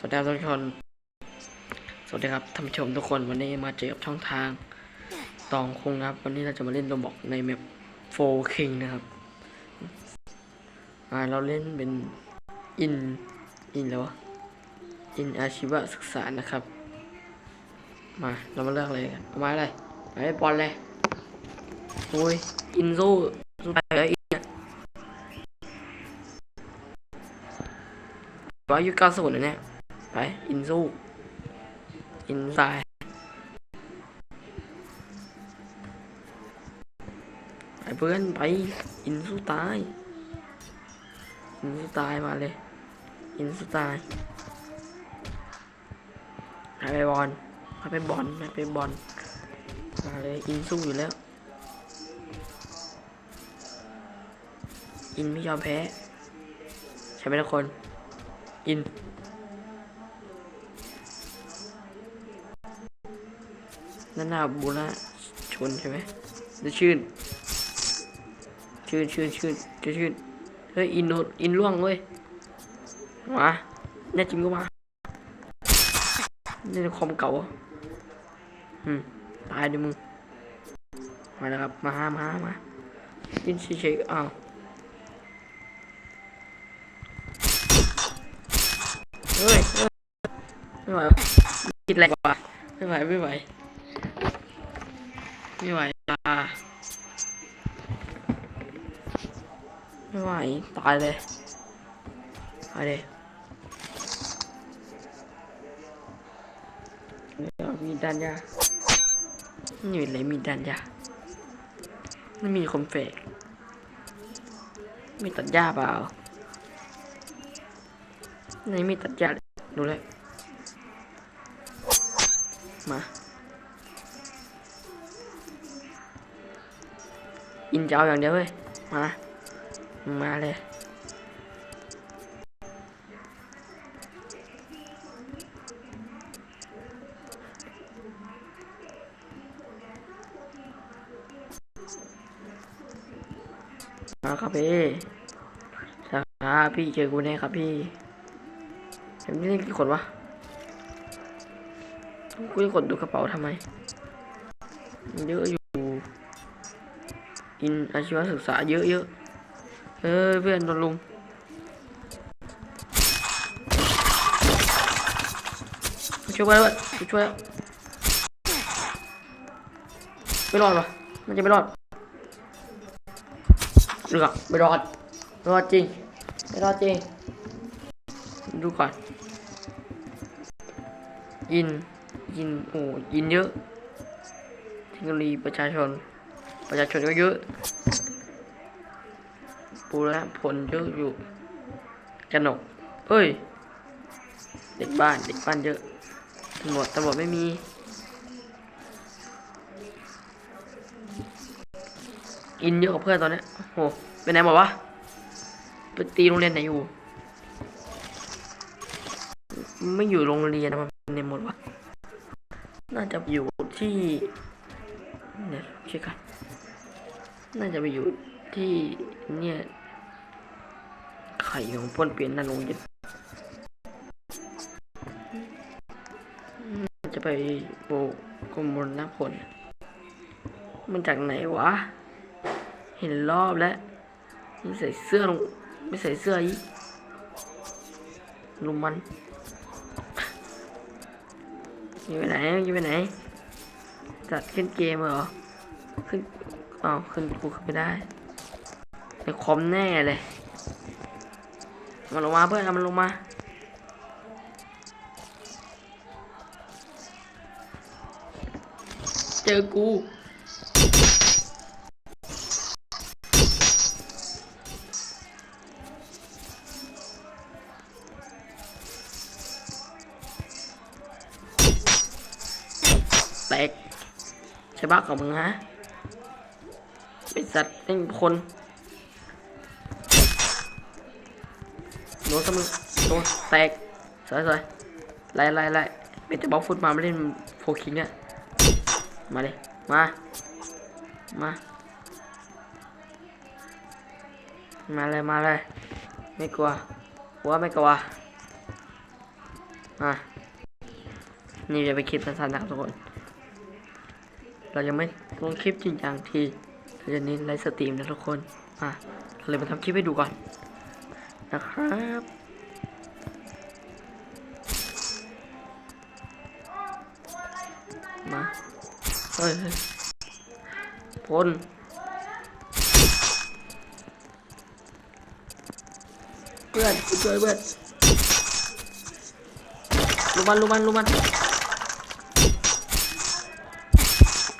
สวัสดีครับทุกคน สวัสดีครับท่านผู้ชมทุกคนวันนี้มาเจอกับช่องทางตองคงครับ วันนี้เราจะมาเล่นโรบอกในแมปโฟคิงนะครับอ่าเราเล่นเป็นอินอินแล้วะอินอาชีวศึกษานะครับ มาเรามาเลือกเลยกันเอาไมาอะไรไปบอลเลยโอ้ยอินสู้สู้ไปเลยอินเนี่ยว่าอายุเก้าสิบเลยเนี่ย ไปอินสู้อินตายไปเพื่อนไปอินสู้ตายอินสู้ตายมาเลยอินสู้ตายไปไปบอลไปไปบอลไปไปบอลมาเลยอินสู้อยู่แล้ว อินไม่ยอมแพ้ ใช่ไหมทุกคน อิน นั่นนาบูระชนใช่ไหมหรือชื่นชื่นชื่นชื่นชื่นชื่นเฮ้ยอินโนอินล่วงเว้ยมาแน่จริงก็มานี่คอมเก่าอะอืมตายดิมึงมาแล้วครับมามามายินเฉยๆอ้าวเฮ้ยเฮ้ยไม่ไหวคิดอะไรกว่าไม่ไหวไม่ไหว ไม่ไหวตาไม่ไหว ตายเลยตายเลยมีดันยานี่เลยมีดันยาไม่มีคมเฟกมีตัดหญ้าเปล่าในมีตัดหญ้าดูเลยมา อินจะเอาอย่างเดียวเว้ย มา มาเลย มาครับพี่สาขาพี่เจอกูแน่ครับพี่เห็นนี่กี่คนวะกูจะกดดูกระเป๋าทำไมเยอะอยู่ อินอาชีวศึกษาเยอะเยอะๆเออเพื่อนโดนลุมช่วยไปด้วยช่วยไม่รอดวะมันจะไม่รอดเรือไม่รอดรอดจริงไม่รอดจริง ดูก่อนอินอินโอ้อินเยอะเทคโนโลยีประชาชน ประชาชนก็เยอะปูระผลเยอะอยู่กระหนกเอ้ย เด็กบ้านเด็กบ้านเยอะตำรวจตำรวจไม่มีอินเยอะกว่าเพื่อนตอนนี้โหเป็นไหนบอกวะไปตีโรงเรียนไหนอยู่ ไม่อยู่โรงเรียนนะมันในหมดวะน่าจะอยู่ที่เดี๋ยวเช็คกัน น่าจะไปอยู่ที่เนี่ยไข่ของป้นเปลี่ยนน้าโรงเยนน่าจะไปโบกกรมรณผลมันจากไหนวะ เห็นรอบแล้วไม่ใส่เสื้อลงไม่ใส่เสื้ออีกลุมมันอยู่ไปไหนอยู่ไปไหนจัดขึ้นเกมเหรอขึ้น อ้าวขึ้นกูขึ้นไม่ได้ในคอมแน่เลยมันลงมาเพื่อนมันลงมาเจอกูแตกใช่บ้าของมึงฮะ เป็นสัตว์เป็นคนโดนสมึงโดนแตกสวยสวยไล่ไล่ไล่เป็นจะบล็อกฟุตมาไม่เล่นโฟคิงเนี่ยมาเลยมามามาเลยมาเลยไม่กลัวกลัวไม่กลัวอะนี่จะไปคลิปสั้นๆนะครับทุกคน เรายังไม่ลงคลิปจริงจังที เราจะเน้นไลฟ์สตรีมนะทุกคน อะเราเลยมาทำคลิปให้ดูก่อน นะครับมาเฮ้ยเฮ้ยพลเพื่อนช่วยเพื่อนลุมันลุมันลุมัน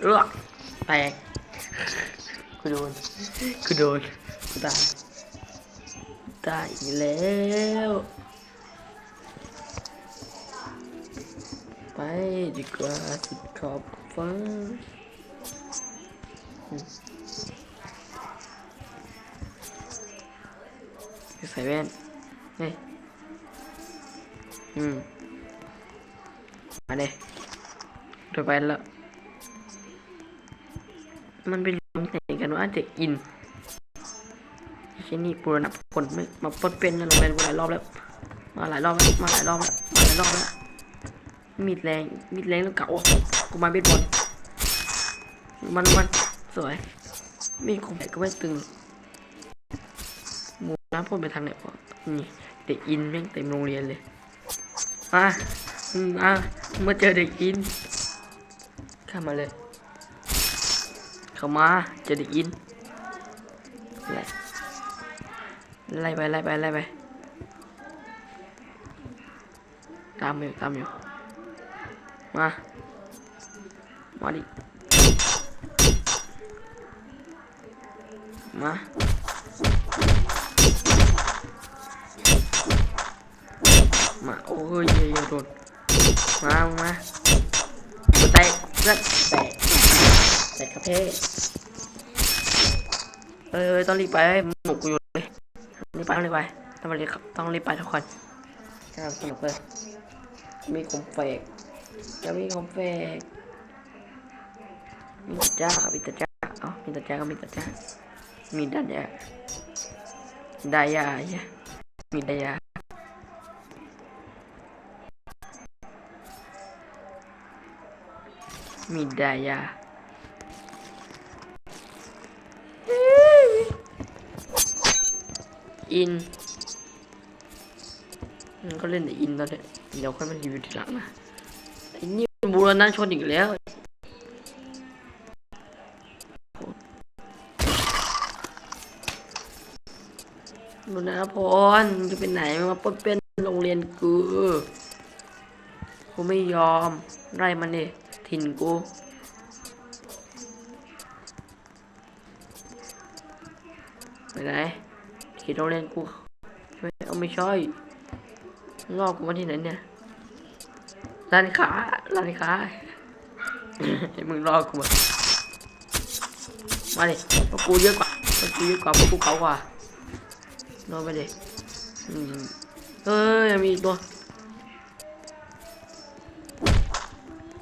เอือกแตก กูโดนกูโดนกูตายตายอีกแล้วไปดีกว่าสุดขอบฟ้าใส่แว่นเฮ้ยอืมมาเด้โดยไปแล้วมันเป็น ว่าเด็กอินที่นี่ปูรณะผลไม่มาปนเป็นนั่นเป็นหลายรอบแล้ว มาหลายรอบแล้วมาหลายรอบแล้วมาหลายรอบแล้วมีดแรงมีดแรงแล้วเก่าอะกูมาเบสบอลมันมันสวย มีดคมแผลก็ไม่ตึงหมูน้ำพ่นไปทางไหนวะนี่เด็กอินแม่งเต็มโรงเรียนเลยอะอืมอะมาเจอเด็กอินเข้ามาเลย เข้ามาจอเด็กอินไล่ไปไล่ไปไล่ไปตามอยู่ตามอยู่มามาดิมามาโอ้ยเยอะโดนมามาแตกเพื่อนแตก แตกกระเพาะเอ้ยต้องรีบไปหมูกูอยู่เลยรีบไปต้องรีบไปต้องรีบต้องรีบไปทุกคนกำลังสนุกเลยมีคอมเฟกจะมีคอมเฟกมีตาจ้ามีตาจ้าเอ๋อมีตาจ้าก็มีตาจ้ามีดายาดายาเนี่ยมีดายามีดายา อินก็เล่นแต่อินตอนนี้เดี๋ยวค่อยมารีวิวทีหลังนะไอ้นี่บูรณะชนอีกแล้วบูรณะพรจะไปไหนมาป้นเป็นโรงเรียนกูกูไม่ยอมไล่มันดิถิ่นกูไปไหน ที่โรงเรียนกูไม่เอาไม่ใช่งอกกูมาที่ไหนเนี่ยร้านค้าร้านค้าให้มึงรอกูมามาดิพราะกูเยอะกว่าพราะกูเยอะกว่าพราะกูเก่ากว่าโดนไปดิเฮ้ยมีอีกตัว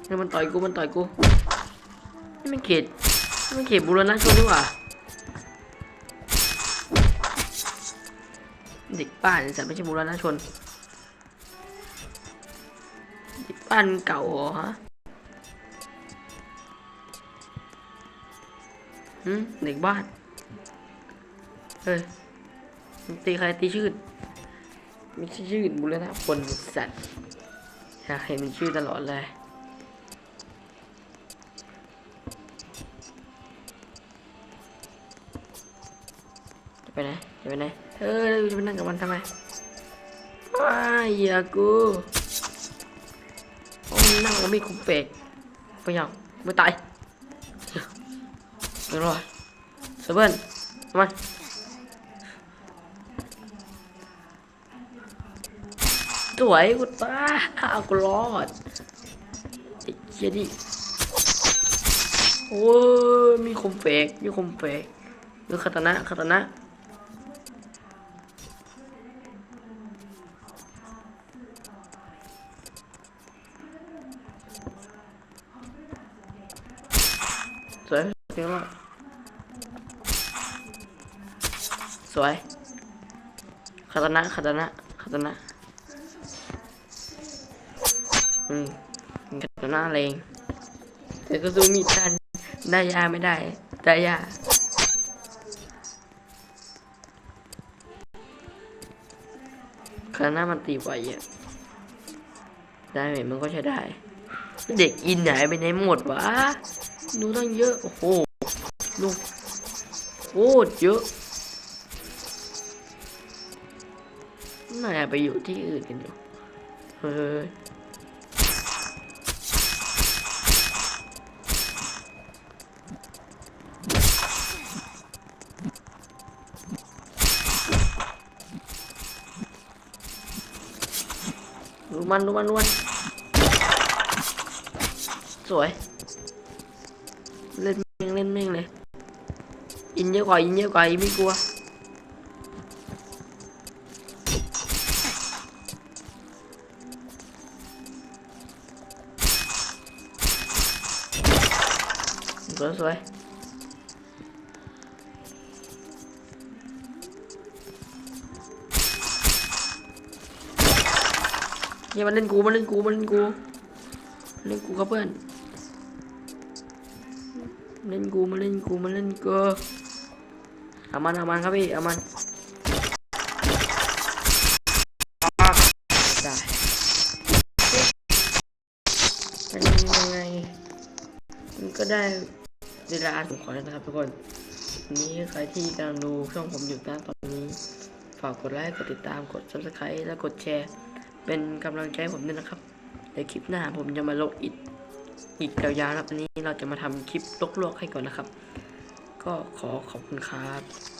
นี่มันต่อยกูมันต่อยกูนี่มันเขตนี่มันเขตบุรณะชนดีกว่า เด็กบ้านแต่ไม่ใช่บุรณะชนบ้านเก่าเหรอฮะหืมเด็กบ้านเฮ้ยตีใครตีชื่นไม่ใช่ชื่นบุรณะคนสัตว์อยากเห็นชื่อตลอดเลยไปไหนไปไหน เฮ้ยจะไปนั่งกับมันทำไมว้ายอย่ากูโอ้ยนั่งแล้วมีคุมเป็ดไปยังไม่ตายเรียบร้อเซเว่นมาสวยกูตาเอากูรอดไอ้เหี้ยดิโอ้ยมีคมเฟกมีคมเฟกดูคาตานะคาตานะ ยเรียบร้อยสวยคาตานะคาตานะคาตานะอืมกัตนาเลงแต่ก็สู้มีดทันได้ยาไม่ได้ ได้ยาคานามันตีไวอะได้ไหมมันก็ใช้ได้เด็กอินไหนไปไหนหมดวะ ดูตั้งเยอะ โอ้โห ดูโคตรเยอะน่าจะไปอยู่ที่อื่นกันอยู่เฮ้ยดูมันดูมันดูมันสวย เล่นแม่งเล่นแม่งเลย อินเยอะกว่าอินเยอะกว่าอินไม่กลัวสวยสวยอย่ามาเล่นกูมาเล่นกูมาเล่นกูเล่นกูครับเพื่อนเล่นกูมาเล่นกูมาเล่นกู เอามันเอามันครับพี่เอามันได้เป็นยังไงมันก็ได้เวลาอ่านผมขอแล้วนะครับทุกคนวันนี้ใครที่กำลังดูช่องผมอยู่นะตอนนี้ ฝากกดไลค์กดติดตามกด subscribe และกดแชร์ เป็นกำลังใจผมด้วยนะครับในคลิปหน้าผมจะมาลงอีกอีกยาวๆนะครับวันนี้เราจะมาทำคลิปลวกๆให้ก่อนนะครับ ก็ขอขอบคุณครับ